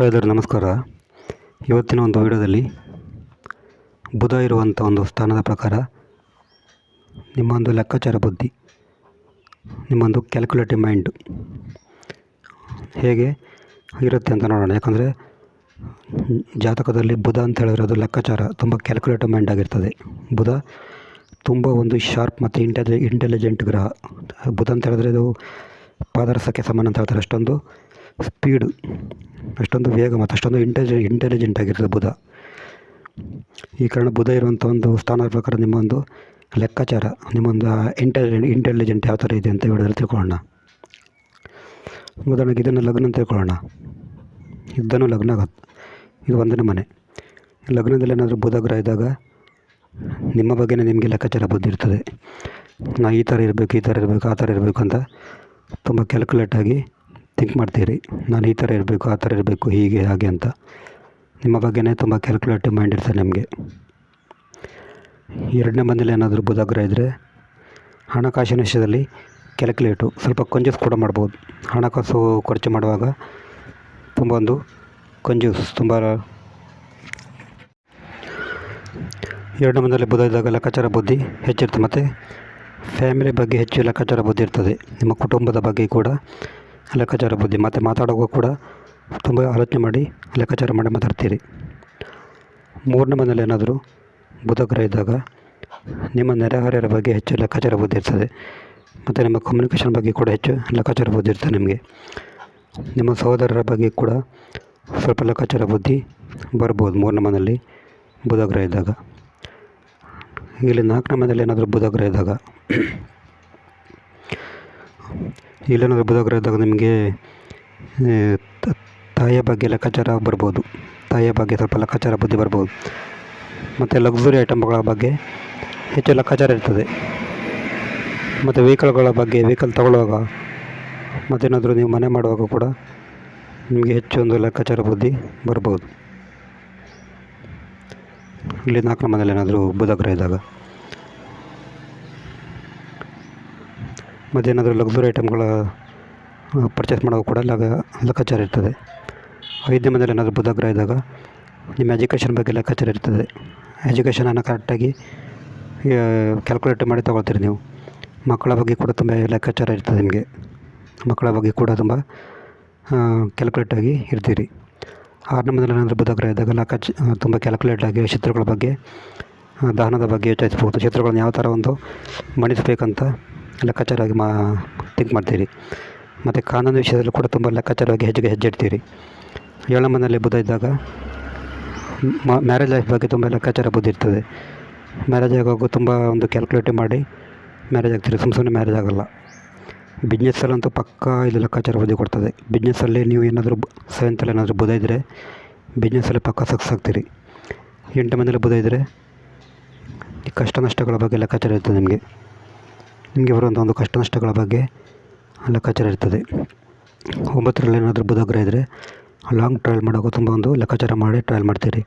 ಹಾಗಾದರೆ ನಮಸ್ಕಾರ. ಇವತ್ತಿನ ಒಂದು ವಿಡಿಯೋದಲ್ಲಿ ಬುಧ ಇರುವಂಥ ಒಂದು ಸ್ಥಾನದ ಪ್ರಕಾರ ನಿಮ್ಮೊಂದು ಲೆಕ್ಕಾಚಾರ ಬುದ್ಧಿ, ನಿಮ್ಮೊಂದು ಕ್ಯಾಲ್ಕುಲೇಟಿವ್ ಮೈಂಡ್ ಹೇಗೆ ಇರುತ್ತೆ ಅಂತ ನೋಡೋಣ. ಯಾಕಂದರೆ ಜಾತಕದಲ್ಲಿ ಬುಧ ಅಂತ ಹೇಳಿರೋದು ಲೆಕ್ಕಾಚಾರ ತುಂಬ ಕ್ಯಾಲ್ಕುಲೇಟಿವ್ ಮೈಂಡ್ ಆಗಿರ್ತದೆ. ಬುಧ ತುಂಬ ಒಂದು ಶಾರ್ಪ್ ಮತ್ತು ಇಂಟೆಲಿ ಇಂಟೆಲಿಜೆಂಟ್ ಗ್ರಹ. ಬುಧ ಅಂತ ಹೇಳಿದ್ರೆ ಅದು ಪಾದರಸಕ್ಕೆ ಸಮಾನ ಅಂತ ಹೇಳ್ತಾರೆ ಅಷ್ಟೊಂದು. ಸ್ಪೀಡು ಅಷ್ಟೊಂದು ವೇಗ ಮತ್ತು ಅಷ್ಟೊಂದು ಇಂಟೆಲಿಜೆ ಇಂಟೆಲಿಜೆಂಟ್ ಆಗಿರ್ತದೆ ಬುಧ. ಈ ಕಾರಣ ಬುಧ ಇರುವಂಥ ಒಂದು ಸ್ಥಾನದ ಪ್ರಕಾರ ನಿಮ್ಮೊಂದು ಲೆಕ್ಕಾಚಾರ, ನಿಮ್ಮೊಂದು ಇಂಟೆಲಿ ಇಂಟೆಲಿಜೆಂಟ್ ಯಾವ ಥರ ಇದೆ ಅಂತ ಹೇಳಿದ್ರೆ ತಿಳ್ಕೊಳ್ಳೋಣ. ಉದಾಹರಣೆಗೆ ಇದನ್ನು ಲಗ್ನ ಅಂತ ತಿಳ್ಕೊಳ್ಳೋಣ. ಇದನ್ನು ಲಗ್ನ ಆಗುತ್ತೆ. ಇದು ಒಂದನೇ ಮನೆ. ಲಗ್ನದಲ್ಲಿ ಏನಾದರೂ ಬುಧ ಗ್ರಹ ಇದ್ದಾಗ ನಿಮ್ಮ ಬಗ್ಗೆನೇ ನಿಮಗೆ ಲೆಕ್ಕಾಚಾರ ಬುದ್ಧಿ ಇರ್ತದೆ. ನಾ ಈ ಥರ ಇರಬೇಕು, ಈ ಥರ ಇರಬೇಕು, ಆ ಥರ ಇರಬೇಕು ಅಂತ ತುಂಬ ಕ್ಯಾಲ್ಕುಲೇಟಾಗಿ ಥಿಂಕ್ ಮಾಡ್ತೀರಿ. ನಾನು ಈ ಥರ ಇರಬೇಕು, ಆ ಥರ ಇರಬೇಕು, ಹೀಗೆ, ಹಾಗೆ ಅಂತ. ನಿಮ್ಮ ಬಗ್ಗೆನೇ ತುಂಬ ಕ್ಯಾಲ್ಕುಲೇಟಿವ್ ಮೈಂಡ್ ಇರ್ತದೆ ನಿಮಗೆ. ಎರಡನೇ ಬಂದಲ್ಲಿ ಏನಾದರೂ ಬುಧಾಗ್ರಹ ಇದ್ದರೆ ಹಣಕಾಸಿನ ವಿಷಯದಲ್ಲಿ ಕ್ಯಾಲ್ಕುಲೇಟು ಸ್ವಲ್ಪ ಕಂಜೂಸ್ ಕೂಡ ಮಾಡ್ಬೋದು. ಹಣಕಾಸು ಖರ್ಚು ಮಾಡುವಾಗ ತುಂಬ ಒಂದು ಕಂಜೂಸ್ ತುಂಬ ಎರಡನೇ ಮನೆಯಲ್ಲಿ ಬುಧ ಇದ್ದಾಗ ಲೆಕ್ಕಾಚಾರ ಬುದ್ಧಿ ಹೆಚ್ಚಿರ್ತದೆ ಮತ್ತು ಫ್ಯಾಮಿಲಿ ಬಗ್ಗೆ ಹೆಚ್ಚು ಲೆಕ್ಕಾಚಾರ ಬುದ್ಧಿ ಇರ್ತದೆ. ನಿಮ್ಮ ಕುಟುಂಬದ ಬಗ್ಗೆ ಕೂಡ ಲೆಕ್ಕಾಚಾರ ಬುದ್ಧಿ. ಮತ್ತು ಮಾತಾಡುವಾಗ ಕೂಡ ತುಂಬ ಆಲೋಚನೆ ಮಾಡಿ ಲೆಕ್ಕಾಚಾರ ಮಾಡಿ ಮಾತಾಡ್ತೀರಿ. ಮೂರನೇ ಮನೇಲಿ ಏನಾದರೂ ಬುಧಗ್ರಹ ಇದ್ದಾಗ ನಿಮ್ಮ ನೆರೆಹೊರೆಯರ ಬಗ್ಗೆ ಹೆಚ್ಚು ಲೆಕ್ಕಾಚಾರ ಬುದ್ಧಿ ಇರ್ತದೆ. ಮತ್ತು ನಿಮ್ಮ ಕಮ್ಯುನಿಕೇಷನ್ ಬಗ್ಗೆ ಕೂಡ ಹೆಚ್ಚು ಲೆಕ್ಕಾಚಾರ ಬುದ್ಧಿ ಇರ್ತದೆ ನಿಮಗೆ. ನಿಮ್ಮ ಸಹೋದರರ ಬಗ್ಗೆ ಕೂಡ ಸ್ವಲ್ಪ ಲೆಕ್ಕಾಚಾರ ಬುದ್ಧಿ ಬರ್ಬೋದು ಮೂರನೇ ಮನೆಯಲ್ಲಿ ಬುಧಗ್ರಹ ಇದ್ದಾಗ. ಇಲ್ಲಿ ನಾಲ್ಕನೇ ಮನೆಯಲ್ಲಿ ಏನಾದರೂ ಬುಧಗ್ರಹ ಇದ್ದಾಗ ಗ್ರಹ ಇದ್ದಾಗ ನಿಮಗೆ ತಾಯಿಯ ಬಗ್ಗೆ ಲೆಕ್ಕಾಚಾರ ಬರ್ಬೋದು. ತಾಯಿಯ ಬಗ್ಗೆ ಸ್ವಲ್ಪ ಲೆಕ್ಕಾಚಾರ ಬುದ್ಧಿ ಬರ್ಬೋದು. ಮತ್ತು ಲಕ್ಸುರಿ ಐಟಮ್ಗಳ ಬಗ್ಗೆ ಹೆಚ್ಚು ಲೆಕ್ಕಾಚಾರ ಇರ್ತದೆ. ಮತ್ತು ವೆಹಿಕಲ್ಗಳ ಬಗ್ಗೆ ವೆಹಿಕಲ್ ತಗೊಳ್ಳುವಾಗ ಮತ್ತೇನಾದರೂ ನೀವು ಮನೆ ಮಾಡುವಾಗ ಕೂಡ ನಿಮಗೆ ಹೆಚ್ಚು ಒಂದು ಲೆಕ್ಕಾಚಾರ ಬುದ್ಧಿ ಬರ್ಬೋದು. ಇಲ್ಲಿ ನಾಲ್ಕನೇ ಮನೇಲಿ ಏನಾದರೂ ಬುಧ ಗ್ರಹ ಇದ್ದಾಗ. ಮತ್ತೇನಾದರೂ ಲಕ್ಸುರಿ ಐಟಮ್ಗಳ ಪರ್ಚೇಸ್ ಮಾಡೋದು ಕೂಡ ಲೆಕ್ಕ ಲೆಕ್ಕಾಚಾರ ಇರ್ತದೆ. ಮನೇಲಿ ಏನಾದರೂ ಬುಧಗ್ರಹ ಇದ್ದಾಗ ನಿಮ್ಮ ಎಜುಕೇಷನ್ ಬಗ್ಗೆ ಲೆಕ್ಕಾಚಾರ ಇರ್ತದೆ. ಎಜುಕೇಷನನ್ನು ಕರೆಕ್ಟಾಗಿ ಕ್ಯಾಲ್ಕುಲೇಟ್ ಮಾಡಿ ತೊಗೊಳ್ತೀರಿ ನೀವು. ಮಕ್ಕಳ ಬಗ್ಗೆ ಕೂಡ ತುಂಬ ಲೆಕ್ಕಾಚಾರ ಇರ್ತದೆ ನಿಮಗೆ. ಮಕ್ಕಳ ಬಗ್ಗೆ ಕೂಡ ತುಂಬ ಕ್ಯಾಲ್ಕುಲೇಟಾಗಿ ಇರ್ತೀರಿ. ಆರನೇ ಮನೇಲಿ ಏನಾದರೂ ಬುಧಗ್ರಹ ಇದ್ದಾಗ ಲೆಕ್ಕಾಚ ತುಂಬ ಕ್ಯಾಲ್ಕುಲೇಟಾಗಿ ಚಿತ್ರಗಳ ಬಗ್ಗೆ ದಾನದ ಬಗ್ಗೆ ಯೋಚಿಸ್ಬೋದು ಚಿತ್ರಗಳನ್ನು ಯಾವ ಥರ ಒಂದು ಮಣಿಸಬೇಕಂತ ಲೆಕ್ಕಾಚಾರವಾಗಿ ಮಾ ಥಿಂಕ್ ಮಾಡ್ತೀರಿ. ಮತ್ತು ಕಾನೂನು ವಿಷಯದಲ್ಲೂ ಕೂಡ ತುಂಬ ಲೆಕ್ಕಾಚಾರವಾಗಿ ಹೆಜ್ಜೆಗೆ ಹೆಜ್ಜೆ ಇಡ್ತೀರಿ. ಏಳನೇ ಮನೆಯಲ್ಲಿ ಬುಧ ಇದ್ದಾಗ ಮ್ಯಾರೇಜ್ ಲೈಫ್ ಬಗ್ಗೆ ತುಂಬ ಲೆಕ್ಕಾಚಾರ ಬುದ್ಧಿ ಇರ್ತದೆ. ಮ್ಯಾರೇಜ್ ಆಗುವಾಗ ತುಂಬ ಒಂದು ಕ್ಯಾಲ್ಕುಲೇಟ್ ಮಾಡಿ ಮ್ಯಾರೇಜ್ ಆಗ್ತೀರಿ. ಸುಮ್ಮ ಸುಮ್ಮನೆ ಮ್ಯಾರೇಜ್ ಆಗೋಲ್ಲ. ಬಿಸ್ನೆಸ್ಸಲ್ಲಂತೂ ಪಕ್ಕಾ ಇದು ಲೆಕ್ಕಾಚಾರ ಬುದ್ಧಿ ಕೊಡ್ತದೆ. ಬಿಸ್ನೆಸ್ಸಲ್ಲಿ ನೀವು ಏನಾದರೂ ಸೆವೆಂತಲ್ಲಿ ಏನಾದರೂ ಬುಧ ಇದ್ದರೆ ಬಿಸ್ನೆಸ್ಸಲ್ಲಿ ಪಕ್ಕ ಸಕ್ಸಸ್ ಆಗ್ತೀರಿ. ಎಂಟು ಮನೇಲಿ ಬುಧ ಇದ್ದರೆ ಕಷ್ಟ ನಷ್ಟಗಳ ಬಗ್ಗೆ ಲೆಕ್ಕಾಚಾರ ಇರ್ತದೆ ನಿಮಗೆ. ನಿಮಗೆ ಬರುವಂಥ ಒಂದು ಕಷ್ಟ ನಷ್ಟಗಳ ಬಗ್ಗೆ ಲೆಕ್ಕಾಚಾರ ಇರ್ತದೆ. ಒಂಬತ್ತರಲ್ಲಿ ಏನಾದರೂ ಬುಧ ಗ್ರಹ ಇದ್ದರೆ ಲಾಂಗ್ ಟ್ರಾವೆಲ್ ಮಾಡೋಕ್ಕೂ ತುಂಬ ಒಂದು ಲೆಕ್ಕಾಚಾರ ಮಾಡಿ ಟ್ರಾವೆಲ್ ಮಾಡ್ತೀರಿ.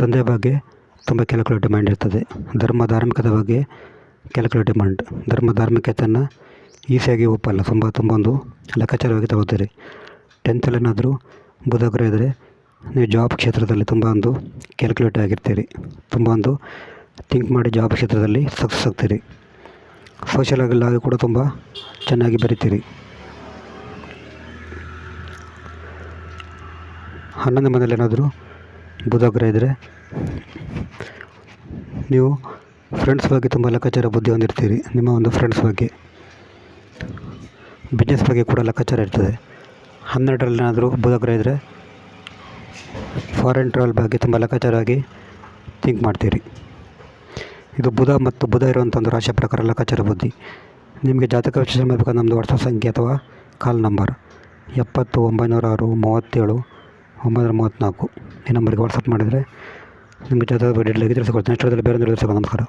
ತಂದೆ ಬಗ್ಗೆ ತುಂಬ ಕ್ಯಾಲ್ಕುಲೇಟಿವ್ ಮೈಂಡ್ ಇರ್ತದೆ. ಧರ್ಮ ಧಾರ್ಮಿಕದ ಬಗ್ಗೆ ಕ್ಯಾಲ್ಕುಲೇಟಿವ್ ಡಿಮ್ಯಾಂಡ್ ಧರ್ಮ ಧಾರ್ಮಿಕತೆಯನ್ನು ಈಸಿಯಾಗಿ ಒಪ್ಪಲ್ಲ. ತುಂಬ ತುಂಬ ಒಂದು ಲೆಕ್ಕಾಚಾರವಾಗಿ ತಗೋತೀರಿ. ಟೆಂತಲ್ಲಿ ಏನಾದರೂ ಬುಧ ಗ್ರಹ ಇದ್ದರೆ ನೀವು ಜಾಬ್ ಕ್ಷೇತ್ರದಲ್ಲಿ ತುಂಬ ಒಂದು ಕ್ಯಾಲ್ಕುಲೇಟ್ ಆಗಿರ್ತೀರಿ. ತುಂಬ ಒಂದು ಥಿಂಕ್ ಮಾಡಿ ಜಾಬ್ ಕ್ಷೇತ್ರದಲ್ಲಿ ಸಕ್ಸಸ್ ಆಗ್ತೀರಿ. ಸೋಷಲ್ ಆಗಿ ಕೂಡ ತುಂಬ ಚೆನ್ನಾಗಿ ಬರಿತೀರಿ. ಹನ್ನೊಂದು ಮನೇಲಿ ಏನಾದರೂ ಬುಧಗ್ರಹ ಇದ್ದರೆ ನೀವು ಫ್ರೆಂಡ್ಸ್ ಬಗ್ಗೆ ತುಂಬ ಲೆಕ್ಕಾಚಾರ ಬುದ್ಧಿ ಹೊಂದಿರ್ತೀರಿ. ನಿಮ್ಮ ಒಂದು ಫ್ರೆಂಡ್ಸ್ ಬಗ್ಗೆ. ಬಿಸ್ನೆಸ್ ಬಗ್ಗೆ ಕೂಡ ಲೆಕ್ಕಾಚಾರ ಇರ್ತದೆ. ಹನ್ನೆರಡರಲ್ಲಿ ಏನಾದರೂ ಬುಧಗ್ರಹ ಇದ್ದರೆ ಫಾರಿನ್ ಟ್ರಾವೆಲ್ ಬಗ್ಗೆ ತುಂಬ ಲೆಕ್ಕಾಚಾರವಾಗಿ ಥಿಂಕ್ ಮಾಡ್ತೀರಿ. ಇದು ಬುಧ ಮತ್ತು ಬುಧ ಇರುವಂಥ ಒಂದು ರಾಶಿ ಪ್ರಕಾರ ಲೆಕ್ಕಾಚಾರ ಬುದ್ಧಿ. ನಿಮಗೆ ಜಾತಕ ವಿಶ್ಲೇಷಣೆ ಮಾಡಬೇಕಾದ್ರೆ ನಮ್ಮದು ವಾಟ್ಸಪ್ ಸಂಖ್ಯೆ ಅಥವಾ ಕಾಲ್ ನಂಬರ್ ಎಪ್ಪತ್ತು ಒಂಬೈನೂರ ಆರು ಮೂವತ್ತೇಳು ಒಂಬೈನೂರ ಮೂವತ್ತ್ನಾಲ್ಕು. ಈ ನಂಬರ್ಗೆ ವಾಟ್ಸಪ್ ಮಾಡಿದರೆ ನಿಮಗೆ ಜಾತಕ ಬಗ್ಗೆ ಡೀಟೇಲಾಗಿ ತಿಳಿಸ್ಕೊಡ್ತೀನಿ. ನೆಕ್ಸ್ಟ್ ಬೇರೆ ತಿಳಿಸ್ಬೇಕು ನಮಸ್ಕಾರ.